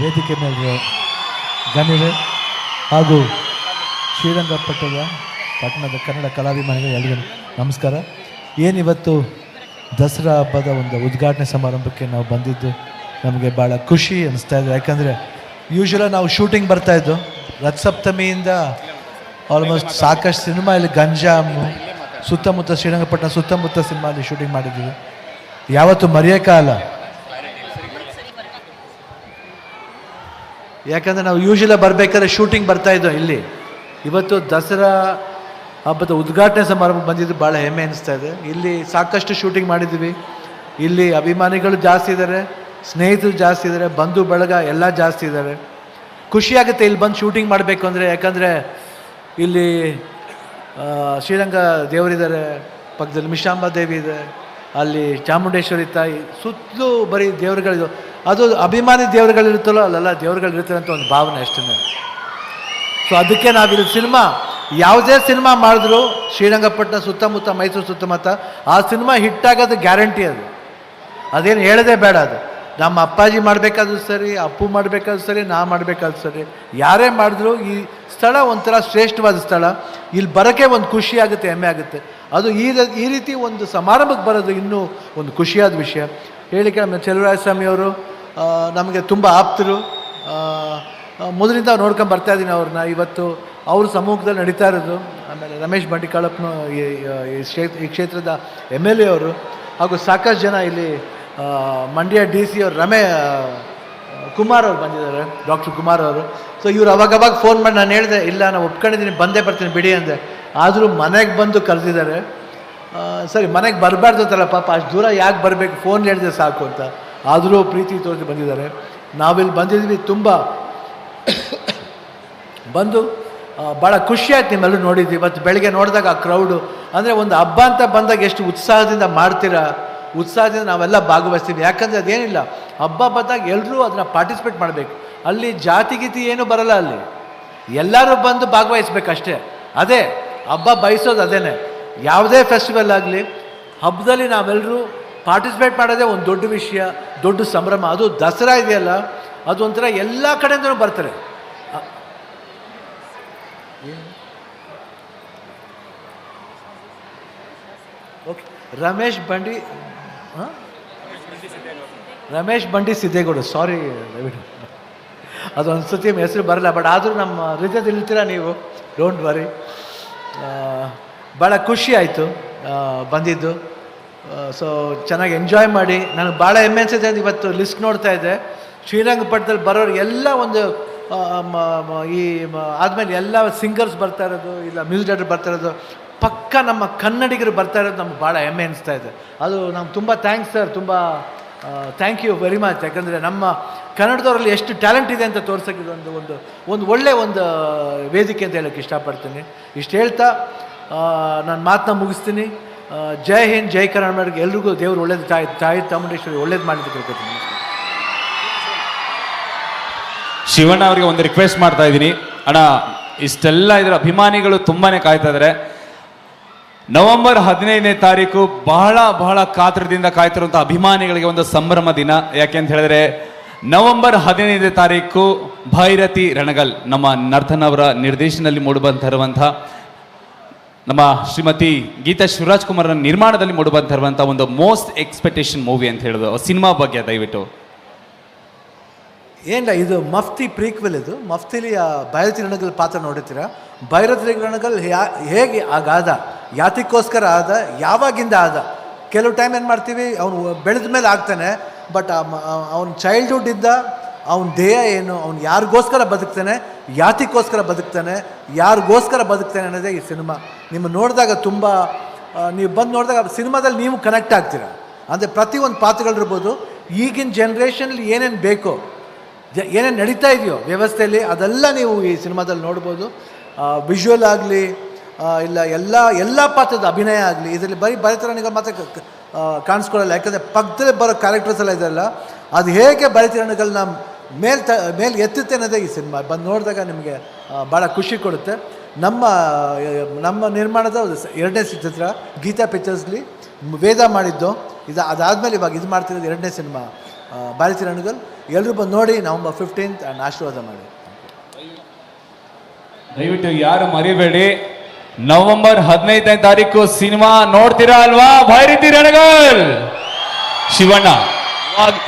ವೇದಿಕೆ ಮೇಲೆ ಗಣ್ಯರು ಹಾಗೂ ಶ್ರೀರಂಗಪಟ್ಟಣದ ಪಟ್ಟಣದ ಕನ್ನಡ ಕಲಾಭಿಮಾನಿಗಳು ಎಲ್ಲರಿಗೂ ನಮಸ್ಕಾರ. ಏನಿವತ್ತು ದಸರಾ ಹಬ್ಬದ ಒಂದು ಉದ್ಘಾಟನೆ ಸಮಾರಂಭಕ್ಕೆ ನಾವು ಬಂದಿದ್ದು ನಮಗೆ ಭಾಳ ಖುಷಿ ಅನಿಸ್ತಾ ಇದೆ. ಯಾಕಂದರೆ ಯೂಶ್ವಲಾಗಿ ನಾವು ಶೂಟಿಂಗ್ ಬರ್ತಾಯಿದ್ದು ರಥಸಪ್ತಮಿಯಿಂದ ಆಲ್ಮೋಸ್ಟ್ ಸಾಕಷ್ಟು ಸಿನಿಮಾ ಇಲ್ಲಿ ಗಂಜಾಮು, ಸುತ್ತಮುತ್ತ ಶ್ರೀರಂಗಪಟ್ಟಣ ಸುತ್ತಮುತ್ತ ಸಿನಿಮಾ ಅಲ್ಲಿ ಶೂಟಿಂಗ್ ಮಾಡಿದ್ದೀವಿ. ಯಾವತ್ತು ಮರೆಯೋಕ್ಕಾಗಲ್ಲ ಯಾಕಂದರೆ ನಾವು ಯೂಶಲ ಬರಬೇಕಾದ್ರೆ ಶೂಟಿಂಗ್ ಬರ್ತಾಯಿದ್ದೋ ಇಲ್ಲಿ. ಇವತ್ತು ದಸರಾ ಹಬ್ಬದ ಉದ್ಘಾಟನೆ ಸಮಾರಂಭ ಬಂದಿದ್ದು ಭಾಳ ಹೆಮ್ಮೆ ಅನಿಸ್ತಾ ಇದೆ. ಇಲ್ಲಿ ಸಾಕಷ್ಟು ಶೂಟಿಂಗ್ ಮಾಡಿದ್ವಿ ಇಲ್ಲಿ ಅಭಿಮಾನಿಗಳು ಜಾಸ್ತಿ ಇದ್ದಾರೆ, ಸ್ನೇಹಿತರು ಜಾಸ್ತಿ ಇದ್ದಾರೆ, ಬಂಧು, ಬಳಗ ಎಲ್ಲ ಜಾಸ್ತಿ ಇದ್ದಾರೆ. ಖುಷಿಯಾಗುತ್ತೆ ಇಲ್ಲಿ ಬಂದು ಶೂಟಿಂಗ್ ಮಾಡಬೇಕು ಅಂದರೆ, ಯಾಕಂದರೆ ಇಲ್ಲಿ ಶ್ರೀರಂಗ ದೇವರಿದ್ದಾರೆ, ಪಕ್ಕದಲ್ಲಿ ಮಿಶಾಂಬ ದೇವಿ ಇದೆ. ಅಲ್ಲಿ ಚಾಮುಂಡೇಶ್ವರಿ ತಾಯಿ ಸುತ್ತಲೂ ಬರೀ ದೇವರುಗಳಿದು ಅದು ಅಭಿಮಾನಿ ದೇವರುಗಳಿರುತ್ತಲ್ಲೋ ಅಲ್ಲೆಲ್ಲ ದೇವರುಗಳಿರ್ತಾರೆ ಅಂತ ಒಂದು ಭಾವನೆ ಅಷ್ಟೇ ಸೊ ಅದಕ್ಕೆ ನಾವಿಲ್ಲಿ ಸಿನಿಮಾ, ಯಾವುದೇ ಸಿನಿಮಾ ಮಾಡಿದ್ರು, ಶ್ರೀರಂಗಪಟ್ಟಣ ಸುತ್ತಮುತ್ತ, ಮೈಸೂರು ಸುತ್ತಮುತ್ತ, ಆ ಸಿನಿಮಾ ಹಿಟ್ಟಾಗೋದು ಗ್ಯಾರಂಟಿ ಅದು. ಅದೇನು ಹೇಳೋದೇ ಬೇಡ ಅದು. ನಮ್ಮ ಅಪ್ಪಾಜಿ ಮಾಡಬೇಕಾದ್ರೂ ಸರಿ, ಅಪ್ಪು ಮಾಡಬೇಕಾದ್ರೂ ಸರಿ, ನಾ ಮಾಡಬೇಕಾದ್ರೂ ಸರಿ. ಯಾರೇ ಮಾಡಿದ್ರು ಈ ಸ್ಥಳ ಒಂಥರ ಶ್ರೇಷ್ಠವಾದ ಸ್ಥಳ. ಇಲ್ಲಿ ಬರೋಕ್ಕೆ ಒಂದು ಖುಷಿ ಆಗುತ್ತೆ, ಹೆಮ್ಮೆ ಆಗುತ್ತೆ. ಅದು ಈ ಈ ರೀತಿ ಒಂದು ಸಮಾರಂಭಕ್ಕೆ ಬರೋದು ಇನ್ನೂ ಒಂದು ಖುಷಿಯಾದ ವಿಷಯ. ಹೇಳಿಕೆ ನಮ್ಮ ಚೆಲುವರಾಯ ಸ್ವಾಮಿಯವರು ನಮಗೆ ತುಂಬ ಆಪ್ತರು. ಮೊದಲಿಂದ ನೋಡ್ಕೊಂಡು ಬರ್ತಾ ಇದ್ದೀನಿ ಅವ್ರನ್ನ. ಇವತ್ತು ಅವ್ರ ಸಮ್ಮುಖದಲ್ಲಿ ನಡೀತಾ ಇರೋದು. ಆಮೇಲೆ ರಮೇಶ್ ಬಂಡಿಕಾಳಪ್ಪನ ಈ ಕ್ಷೇತ್ರ, ಈ ಕ್ಷೇತ್ರದ ಎಂ ಎಲ್ ಎ ಅವರು. ಹಾಗೂ ಸಾಕಷ್ಟು ಜನ ಇಲ್ಲಿ ಮಂಡ್ಯ ಡಿ ಸಿ ಅವರು ರಮೇ ಕುಮಾರ್ ಅವರು ಬಂದಿದ್ದಾರೆ, ಡಾಕ್ಟರ್ ಕುಮಾರ್ ಅವರು. ಸೊ ಇವ್ರು ಅವಾಗವಾಗ ಫೋನ್ ಮಾಡಿ ನಾನು ಹೇಳಿದೆ, ಇಲ್ಲ ನಾನು ಒಪ್ಕೊಂಡಿದ್ದೀನಿ, ಬಂದೇ ಬರ್ತೀನಿ, ಬಿಡಿ ಅಂದೆ. ಆದರೂ ಮನೆಗೆ ಬಂದು ಕರೆದಿದ್ದಾರೆ. ಸರಿ, ಮನೆಗೆ ಬರಬಾರ್ದು ಅಂತಲ್ಲ ಪಾಪ, ಅಷ್ಟು ದೂರ ಯಾಕೆ ಬರಬೇಕು? ಫೋನ್ ಹೇಳಿದೆ ಸಾಕು ಅಂತ. ಆದರೂ ಪ್ರೀತಿ ತೋರಿಸಿ ಬಂದಿದ್ದಾರೆ. ನಾವಿಲ್ಲಿ ಬಂದಿದ್ವಿ ತುಂಬ. ಬಂದು ಭಾಳ ಖುಷಿ ಆಯ್ತು ನಿಮ್ಮೆಲ್ಲರೂ ನೋಡಿದ್ವಿ. ಇವತ್ತು ಬೆಳಗ್ಗೆ ನೋಡಿದಾಗ ಆ ಕ್ರೌಡು ಅಂದರೆ ಒಂದು ಹಬ್ಬ ಅಂತ ಬಂದಾಗ ಎಷ್ಟು ಉತ್ಸಾಹದಿಂದ ಮಾಡ್ತೀರಾ? ಉತ್ಸಾಹದಿಂದ ನಾವೆಲ್ಲ ಭಾಗವಹಿಸ್ತೀವಿ. ಯಾಕಂದರೆ ಅದೇನಿಲ್ಲ, ಹಬ್ಬ ಬಂದಾಗ ಎಲ್ಲರೂ ಅದನ್ನ ಪಾರ್ಟಿಸಿಪೇಟ್ ಮಾಡಬೇಕು. ಅಲ್ಲಿ ಜಾತಿ ಗೀತಿ ಏನೂ ಬರಲ್ಲ ಅಲ್ಲಿ. ಎಲ್ಲರೂ ಬಂದು ಭಾಗವಹಿಸ್ಬೇಕಷ್ಟೇ ಅದೇ, ಹಬ್ಬ ಬಯಸೋದು ಅದೇನೆ. ಯಾವುದೇ ಫೆಸ್ಟಿವಲ್ ಆಗಲಿ, ಹಬ್ಬದಲ್ಲಿ ನಾವೆಲ್ಲರೂ ಪಾರ್ಟಿಸಿಪೇಟ್ ಮಾಡೋದೇ ಒಂದು ದೊಡ್ಡ ವಿಷಯ, ದೊಡ್ಡ ಸಂಭ್ರಮ. ಅದು ದಸರಾ ಇದೆಯಲ್ಲ ಅದು ಒಂಥರ ಎಲ್ಲ ಕಡೆಯಿಂದನೂ ಬರ್ತಾರೆ. ಓಕೆ. ರಮೇಶ್ ಬಂಡಿ ರಮೇಶ್ ಬಂಡಿ ಸಿದ್ದೇಗೌಡ ಸಾರಿ ದಯವಿಟ್ಟು ಅದು ಒಂದು ಹೆಸರು ಬರಲ್ಲ ಬಟ್ ಆದರೂ ನಮ್ಮ ಹೃದಯದಲ್ಲಿ ಇರ್ತೀರ ನೀವು? ಡೋಂಟ್ ವರಿ ಭಾಳ ಖುಷಿ ಆಯಿತು ಬಂದಿದ್ದು. ಸೊ ಚೆನ್ನಾಗಿ ಎಂಜಾಯ್ ಮಾಡಿ. ನನಗೆ ಭಾಳ ಹೆಮ್ಮೆ ಅಂತ ಇವತ್ತು ಲಿಸ್ಟ್ ನೋಡ್ತಾ ಇದ್ದೆ. ಶ್ರೀರಂಗಪಟ್ಟಣದಲ್ಲಿ ಬರೋರು ಎಲ್ಲ ಒಂದು ಈ ಆದಮೇಲೆ ಎಲ್ಲ ಸಿಂಗರ್ಸ್ ಬರ್ತಾ ಇರೋದು, ಇಲ್ಲ ಮ್ಯೂಸಿಕ್ ಡೈರೆಕ್ಟರ್ ಬರ್ತಾ ಇರೋದು. ಪಕ್ಕ ನಮ್ಮ ಕನ್ನಡಿಗರು ಬರ್ತಾ ಇರೋದು ನಮ್ಗೆ ಭಾಳ ಹೆಮ್ಮೆ ಅನಿಸ್ತಾ ಇದೆ. ಅದು ನಮ್ಗೆ ತುಂಬ ಥ್ಯಾಂಕ್ಸ್ ಸರ್ ತುಂಬ ಥ್ಯಾಂಕ್ ಯು ವೆರಿ ಮಚ್ ಯಾಕಂದರೆ ನಮ್ಮ ಕನ್ನಡದವರಲ್ಲಿ ಎಷ್ಟು ಟ್ಯಾಲೆಂಟ್ ಇದೆ ಅಂತ ತೋರ್ಸೋಕ್ಕೆ ಇದೊಂದು ಒಂದು ಒಂದು ಒಳ್ಳೆಯ ಒಂದು ವೇದಿಕೆ ಅಂತ ಹೇಳೋಕ್ಕೆ ಇಷ್ಟಪಡ್ತೀನಿ. ಇಷ್ಟು ಹೇಳ್ತಾ ನಾನು ಮಾತನ್ನ ಮುಗಿಸ್ತೀನಿ. ಜೈ ಹಿಂದ್, ಜೈ ಕರ್ನಾಟಕ. ಎಲ್ರಿಗೂ ದೇವರು ಒಳ್ಳೇದು ತಾಯಿ ತಾಯಿ ಚಾಮುಂಡೇಶ್ವರಿ ಒಳ್ಳೇದು ಮಾಡಿದ್ದು ಕೇಳ್ಕೊತೀನಿ. ಶಿವಣ್ಣ ಅವರಿಗೆ ಒಂದು ರಿಕ್ವೆಸ್ಟ್ ಮಾಡ್ತಾ ಇದ್ದೀನಿ. ಅಣ್ಣ, ಇಷ್ಟೆಲ್ಲ ಇದರ ಅಭಿಮಾನಿಗಳು ತುಂಬಾ ಕಾಯ್ತಾ ಇದ್ದಾರೆ ನವೆಂಬರ್ ಹದಿನೈದನೇ ತಾರೀಕು ಬಹಳ ಬಹಳ ಕಾತರದಿಂದ ಕಾಯ್ತಿರುವಂತಹ ಅಭಿಮಾನಿಗಳಿಗೆ ಒಂದು ಸಂಭ್ರಮ ದಿನ. ಯಾಕೆ ಅಂತ ಹೇಳಿದ್ರೆ, ನವೆಂಬರ್ ಹದಿನೈದನೇ ತಾರೀಕು ಭೈರತಿ ರಣಗಲ್, ನಮ್ಮ ನರ್ತನ್ ಅವರ ನಿರ್ದೇಶನದಲ್ಲಿ ಮೂಡಿಬಂತಿರುವಂಥ, ನಮ್ಮ ಶ್ರೀಮತಿ ಗೀತಾ ಶಿವರಾಜ್ ಕುಮಾರ್ ನಿರ್ಮಾಣದಲ್ಲಿ ಮೂಡಿಬಂತಿರುವಂಥ ಒಂದು ಮೋಸ್ಟ್ ಎಕ್ಸ್ಪೆಕ್ಟೇಷನ್ ಮೂವಿ ಅಂತ ಹೇಳೋದು, ಸಿನಿಮಾ ಬಗ್ಗೆ ದಯವಿಟ್ಟು. ಏನಿಲ್ಲ ಇದು ಮಫ್ತಿ ಪ್ರೀಕ್ವೆಲ್ ಇದು. ಮಫ್ತಿಲಿ ಭೈರತಿ ರಣಗಲ್ ಪಾತ್ರ ನೋಡಿರ್ತೀರಾ? ಭೈರತಿ ರಣಗಲ್ ಹೇಗೆ ಆಗಾದ ಯಾತಿಗೋಸ್ಕರ ಆದ, ಯಾವಾಗಿಂದ ಆದ? ಕೆಲವು ಟೈಮ್ ಏನು ಮಾಡ್ತೀವಿ, ಅವನು ಬೆಳೆದ ಮೇಲೆ ಆಗ್ತಾನೆ ಬಟ್ ಅವನ ಚೈಲ್ಡ್ಹುಡ್ ಇದ್ದ, ಅವನ ದೇಹ ಏನು, ಅವ್ನು ಯಾರಿಗೋಸ್ಕರ ಬದುಕ್ತಾನೆ ಯಾತಿಗೋಸ್ಕರ ಬದುಕ್ತಾನೆ, ಯಾರಿಗೋಸ್ಕರ ಬದುಕ್ತಾನೆ ಅನ್ನೋದೇ ಈ ಸಿನಿಮಾ. ನಿಮ್ಮ ನೋಡಿದಾಗ ತುಂಬ ನೀವು ಬಂದು ನೋಡಿದಾಗ ಸಿನಿಮಾದಲ್ಲಿ ನೀವು ಕನೆಕ್ಟ್ ಆಗ್ತೀರ? ಅಂದರೆ ಪ್ರತಿಯೊಂದು ಪಾತ್ರಗಳಿರ್ಬೋದು, ಈಗಿನ ಜನ್ರೇಷನಲ್ಲಿ ಏನೇನು ಬೇಕೋ ಏನೇನು ನಡೀತಾ ಇದೆಯೋ ವ್ಯವಸ್ಥೆಯಲ್ಲಿ, ಅದೆಲ್ಲ ನೀವು ಈ ಸಿನಿಮಾದಲ್ಲಿ ನೋಡ್ಬೋದು. ವಿಜುವಲ್ ಆಗಲಿ ಇಲ್ಲ, ಎಲ್ಲ ಎಲ್ಲ ಪಾತ್ರದ ಅಭಿನಯ ಆಗಲಿ, ಇದರಲ್ಲಿ ಬರೀ ಭರತರಣಿಗ ಮಾತ್ರ ಕಾಣಿಸ್ಕೊಳ್ಳಲ್ಲ. ಯಾಕಂದರೆ ಪಕ್ಕದಲ್ಲಿ ಬರೋ ಕ್ಯಾರೆಕ್ಟರ್ಸ್ ಎಲ್ಲ ಇದೆಲ್ಲ ಅದು ಹೇಗೆ ಭರತರಣಿಗಳನ್ನ ಮೇಲ್ ತ, ಮೇಲೆ ಎತ್ತುತ್ತೆ ಅನ್ನೋದೇ ಈ ಸಿನಿಮಾ. ಬಂದು ನೋಡಿದಾಗ ನಿಮಗೆ ಭಾಳ ಖುಷಿ ಕೊಡುತ್ತೆ. ನಮ್ಮ ನಮ್ಮ ನಿರ್ಮಾಣದ ಎರಡನೇ ಚಿತ್ರ, ಗೀತಾ ಪಿಕ್ಚರ್ಸ್ಲಿ ವೇದ ಮಾಡಿದ್ದು. ಇದು, ಅದಾದಮೇಲೆ ಇವಾಗ ಇದು ಮಾಡ್ತಿರೋದು ಎರಡನೇ ಸಿನಿಮಾ. ಭಾರತಿ ರಣಗಲ್ ಎಲ್ಲರೂ ಬಂದು ನೋಡಿ, ನವಂಬರ್ ಫಿಫ್ಟೀನ್ತ್ ಆಶೀರ್ವಾದ ಮಾಡಿ. ದಯವಿಟ್ಟು, ಯಾರು ಮರಿಬೇಡಿ. ನವೆಂಬರ್ ಹದಿನೈದನೇ ತಾರೀಕು ಸಿನಿಮಾ ನೋಡ್ತೀರಾ ಅಲ್ವಾ? ಭೈರತಿ ರಣಗಲ್! ಶಿವಣ್ಣ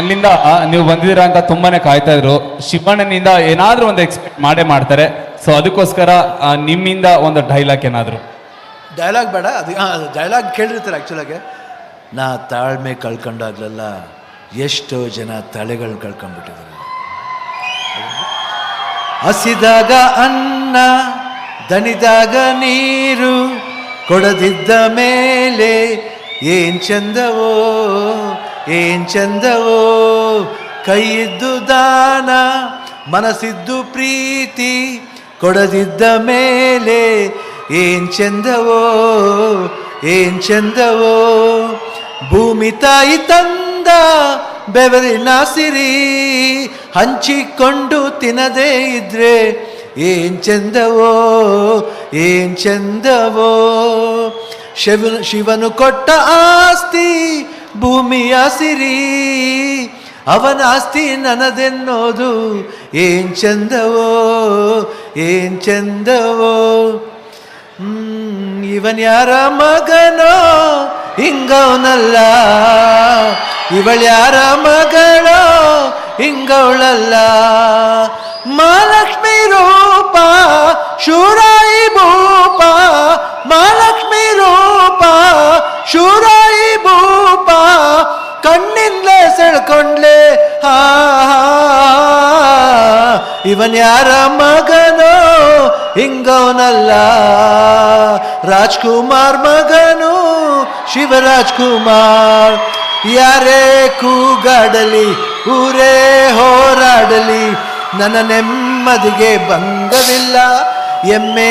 ಅಲ್ಲಿಂದ ನೀವು ಬಂದಿದ್ದೀರಾ ಅಂತ ತುಂಬಾನೇ ಕಾಯ್ತಾ ಇದ್ರು. ಶಿವಣ್ಣನಿಂದ ಏನಾದ್ರೂ ಒಂದು ಎಕ್ಸ್ಪೆಕ್ಟ್ ಮಾಡೇ ಮಾಡ್ತಾರೆ. ಸೊ ಅದಕ್ಕೋಸ್ಕರ ನಿಮ್ಮಿಂದ ಒಂದು ಡೈಲಾಗ್ ಏನಾದ್ರು. ಡೈಲಾಗ್ ಬೇಡ, ಅದು ಡೈಲಾಗ್ ಕೇಳಿರ್ತಾರೆ ಆ್ಯಕ್ಚುಲಾಗೆ ನಾ ತಾಳ್ಮೆ ಕಳ್ಕೊಂಡಾಗ್ಲೆಲ್ಲ, ಎಷ್ಟೋ ಜನ ತಲೆಗಳು ಕಳ್ಕೊಂಡ್ಬಿಟ್ಟಿದ್ದಾರೆ. ಹಸಿದಾಗ ಅನ್ನ ದಣಿದಾಗ ನೀರು ಕೊಡದಿದ್ದ ಮೇಲೆ ಏನ್ ಚಂದವೋ ಏನ್ ಚಂದವೋ. ಕೈಯಿದ್ದು ದಾನ, ಮನಸ್ಸಿದ್ದು ಪ್ರೀತಿ ಕೊಡದಿದ್ದ ಮೇಲೆ ಏನ್ ಚಂದವೋ ಏನ್ ಚಂದವೋ. ಭೂಮಿ ತಾಯಿ ತಂದ ಬೆವರಿನ ಸಿರಿ ಹಂಚಿಕೊಂಡು ತಿನ್ನದೇ ಇದ್ರೆ ಏನ್ ಚಂದವೋ ಏನ್ ಚಂದವೋ. ಶಿವನು ಶಿವನು ಕೊಟ್ಟ ಆಸ್ತಿ ಭೂಮಿಯ ಸಿರಿ. ಅವನ ಆಸ್ತಿ ನನದೆನ್ನೋದು ಏನ್ ಚಂದವೋ ಏನ್ ಚಂದವೋ. ಇವನ್ ಯಾರ ಮಗನೋ? ಹಿಂಗವನಲ್ಲ ಇವಳ್ಯಾರ ಮಗಳೋ? ಹಿಂಗವಳಲ್ಲ ಮಹಾಲಕ್ಷ್ಮಿ ರೂಪ, ಶೂರಾಯಿ ಭೂಪ, ಮಹಾಲಕ್ಷ್ಮಿ ರೂಪ, ಶೂರಾಯಿ ಭೂಪ ಕಣ್ಣಿಂದ ಸೆಳ್ಕೊಂಡ್ಲೆ, ಹಾ ಇವನ್ ಯಾರ ಮಗನೋ ಹಿಂಗವನಲ್ಲ. ರಾಜ್ಕುಮಾರ್ ಮಗನು ಶಿವರಾಜ್ ಕುಮಾರ್ ಯಾರೇ ಕೂಗಾಡಲಿ, ಊರೇ ಹೋರಾಡಲಿ ನನ್ನ ನೆಮ್ಮದಿಗೆ ಭಂಗವಿಲ್ಲ, ಎಮ್ಮೆ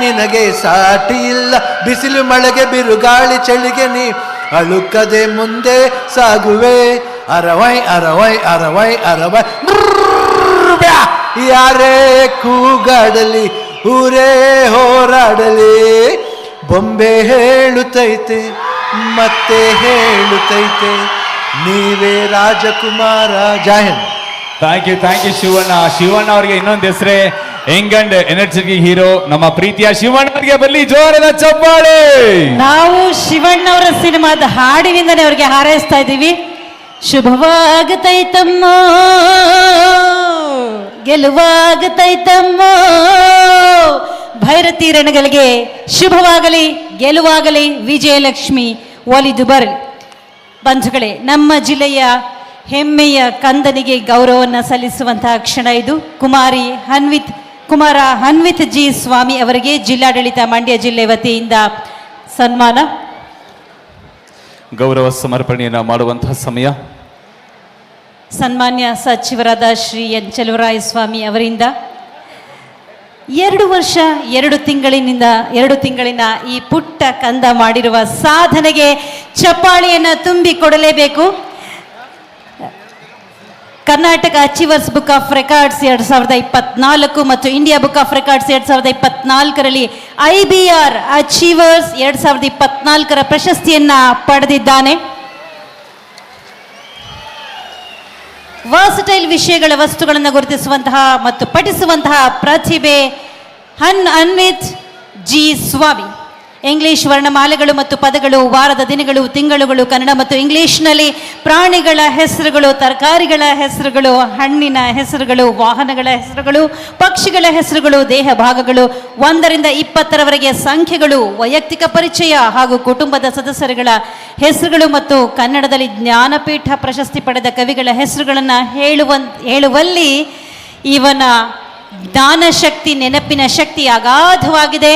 ನಿನಗೆ ಸಾಟಿ ಇಲ್ಲ. ಬಿಸಿಲು ಮಳೆಗೆ ಬಿರುಗಾಳಿ ಚಳಿಗೆ ನೀ ಅಳುಕದೆ ಮುಂದೆ ಸಾಗುವೆ. ಅರವೈ ಅರವೈ ಅರವೈ ಅರವೈ! ಯಾರೇ ಕೂಗಾಡಲಿ, ಊರೇ ಹೋರಾಡಲಿ. ಬೊಂಬೆ ಹೇಳುತ್ತೈತೆ ಮತ್ತೆ ಹೇಳುತ್ತೈತೆ ನೀವೇ ರಾಜಕುಮಾರ. Join thank you thank you Shivanna. Shivanna ಅವರಿಗೆ ಇನ್ನೊಂದು ಹೆಸರೇ. ಯಂಗ್ ಅಂಡ್ ಎನರ್ಜೆಟಿಕ್ ಹೀರೋ ನಮ್ಮ ಪ್ರೀತಿಯ ಶಿವಣ್ಣ ಅವರಿಗೆ ಬರಲಿ ಜೋರದ ಚಪ್ಪಾಳೆ. ನಾವು ಶಿವಣ್ಣವರ ಸಿನಿಮಾದ ಹಾಡಿನಿಂದನೇ ಅವರಿಗೆ ಹಾರೈಸ್ತಾ ಇದ್ದೀವಿ. ಶುಭವಾಗತೈತಮ್ಮ. ಗೆಲುವಾಗತೈತಮ್ಮ. ಭೈರತಿ ಶುಭವಾಗಲಿ, ಗೆಲುವಾಗಲಿ ವಿಜಯಲಕ್ಷ್ಮಿ ಒಲಿದು ಬರಲಿ. ಬಂಧುಗಳೇ, ನಮ್ಮ ಜಿಲ್ಲೆಯ ಹೆಮ್ಮೆಯ ಕಂದನಿಗೆ ಗೌರವವನ್ನು ಸಲ್ಲಿಸುವಂತಹ ಕ್ಷಣ ಇದು. ಕುಮಾರಿ ಹನ್ವಿತ್ ಕುಮಾರ ಹನ್ವಿತ್ ಜಿ ಸ್ವಾಮಿ ಅವರಿಗೆ ಜಿಲ್ಲಾಡಳಿತ ಮಂಡ್ಯ ಜಿಲ್ಲೆ ವತಿಯಿಂದ ಸನ್ಮಾನ. ಗೌರವ ಸಮರ್ಪಣೆಯನ್ನ ಮಾಡುವಂತಹ ಸಮಯ. ಸನ್ಮಾನ್ಯ ಸಚಿವರಾದ ಶ್ರೀ ಎನ್ ಚಲುವರಾಯ ಸ್ವಾಮಿ ಅವರಿಂದ ಎರಡು ವರ್ಷ ಎರಡು ತಿಂಗಳಿನಿಂದ ಎರಡು ತಿಂಗಳಿನ ಈ ಪುಟ್ಟ ಕಂದ ಮಾಡಿರುವ ಸಾಧನೆಗೆ ಚಪ್ಪಾಳಿಯನ್ನು ತುಂಬಿ ಕೊಡಲೇಬೇಕು. Karnataka achievers book of records ಎರಡ್ ಸಾವಿರದ ಇಪ್ಪತ್ನಾಲ್ಕು ಮತ್ತು ಇಂಡಿಯಾ ಬುಕ್ ಆಫ್ ರೆಕಾರ್ಡ್ಸ್ ಎರಡು ಸಾವಿರದ ಇಪ್ಪತ್ನಾಲ್ಕರಲ್ಲಿ ಐ ಬಿ ಆರ್ ಅಚೀವರ್ಸ್ ಎರಡು ಸಾವಿರದ ಇಪ್ಪತ್ನಾಲ್ಕರ ಪ್ರಶಸ್ತಿಯನ್ನ ಪಡೆದಿದ್ದಾನೆ. ವರ್ಸಟೈಲ್ ವಿಷಯಗಳ ವಸ್ತುಗಳನ್ನು ಗುರುತಿಸುವಂತಹ ಮತ್ತು ಪಠಿಸುವಂತಹ ಪ್ರತಿಭೆ ಹನ್, ಅನ್ವಿತ್ ಜಿ. ಸ್ವಾಮಿ. ಇಂಗ್ಲಿಷ್ ವರ್ಣಮಾಲೆಗಳು ಮತ್ತು ಪದಗಳು, ವಾರದ ದಿನಗಳು, ತಿಂಗಳುಗಳು, ಕನ್ನಡ ಮತ್ತು ಇಂಗ್ಲಿಷ್ನಲ್ಲಿ ಪ್ರಾಣಿಗಳ ಹೆಸರುಗಳು, ತರಕಾರಿಗಳ ಹೆಸರುಗಳು, ಹಣ್ಣಿನ ಹೆಸರುಗಳು, ವಾಹನಗಳ ಹೆಸರುಗಳು, ಪಕ್ಷಿಗಳ ಹೆಸರುಗಳು, ದೇಹ ಭಾಗಗಳು, ಒಂದರಿಂದ ಇಪ್ಪತ್ತರವರೆಗೆ ಸಂಖ್ಯೆಗಳು, ವೈಯಕ್ತಿಕ ಪರಿಚಯ ಹಾಗೂ ಕುಟುಂಬದ ಸದಸ್ಯರುಗಳ ಹೆಸರುಗಳು ಮತ್ತು ಕನ್ನಡದಲ್ಲಿ ಜ್ಞಾನಪೀಠ ಪ್ರಶಸ್ತಿ ಪಡೆದ ಕವಿಗಳ ಹೆಸರುಗಳನ್ನು ಹೇಳುವ ಹೇಳುವಲ್ಲಿ ಇವನ ಜ್ಞಾನ ಶಕ್ತಿ ನೆನಪಿನ ಶಕ್ತಿ ಅಗಾಧವಾಗಿದೆ.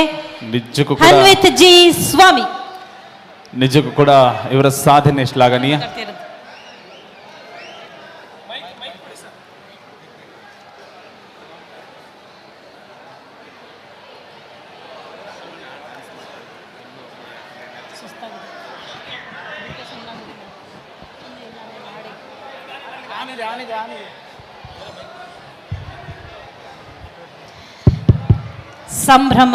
ನಿಜಕ್ಕೂ ಕೂಡ ಹನ್ವಿತ್ ಜಿ ಸ್ವಾಮಿ ನಿಜಕ್ಕೂ ಕೂಡ ಇವರ ಸಾಧನೆ ಶ್ಲಾಘನೀಯ ಸಂಭ್ರಮ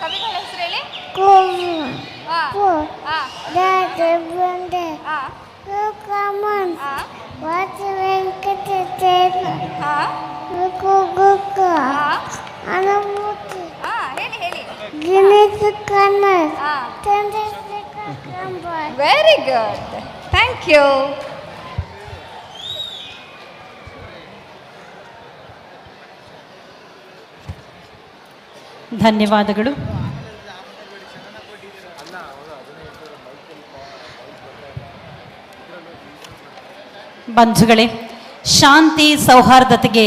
ವೆರಿ ಗುಡ್ ಥ್ಯಾಂಕ್ ಯು ಧನ್ಯವಾದಗಳು. ಬಂಧುಗಳೇ ಶಾಂತಿ ಸೌಹಾರ್ದತೆಗೆ